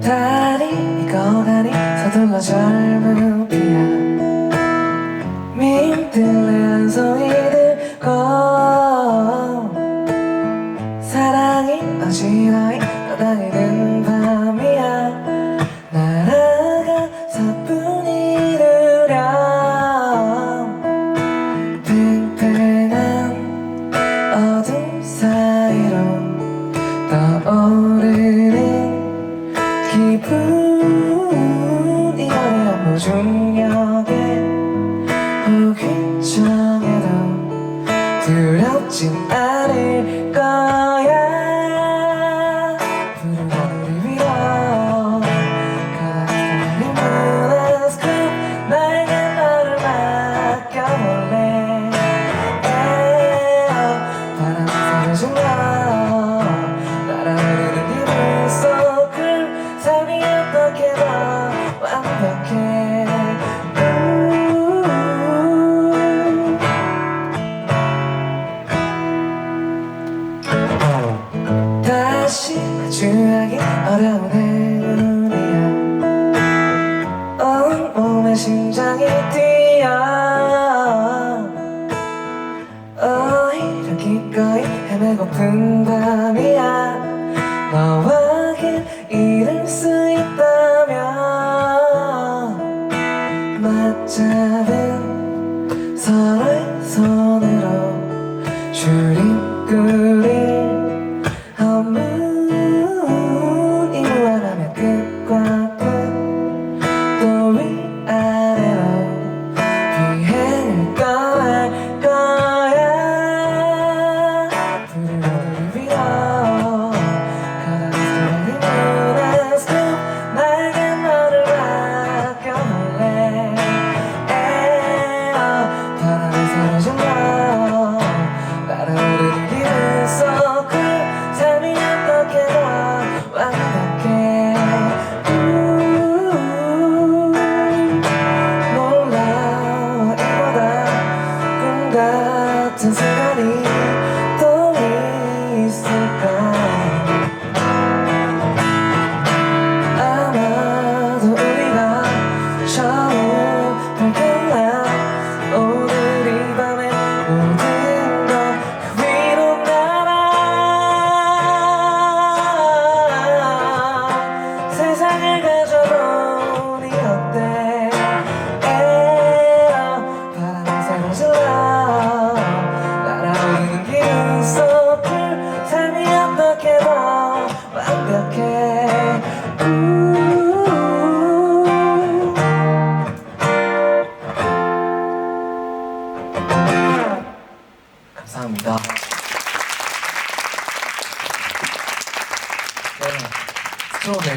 다리 이거다리 서둘러 젊은 피야. 민들레한 소리들 고 사랑이 어지러이 바닥에 사이로 떠오르는 기분 이안의 업무 중력에 호기장에도 두렵진 않을 거야. 주하기 어려운 행운이야. 온 몸에 심장이 뛰어. 오히려 기꺼이 헤매고픈 밤이야. 너와 길 잃을 수 있다면 맞잡은 서로의 손으로 줄 そうね。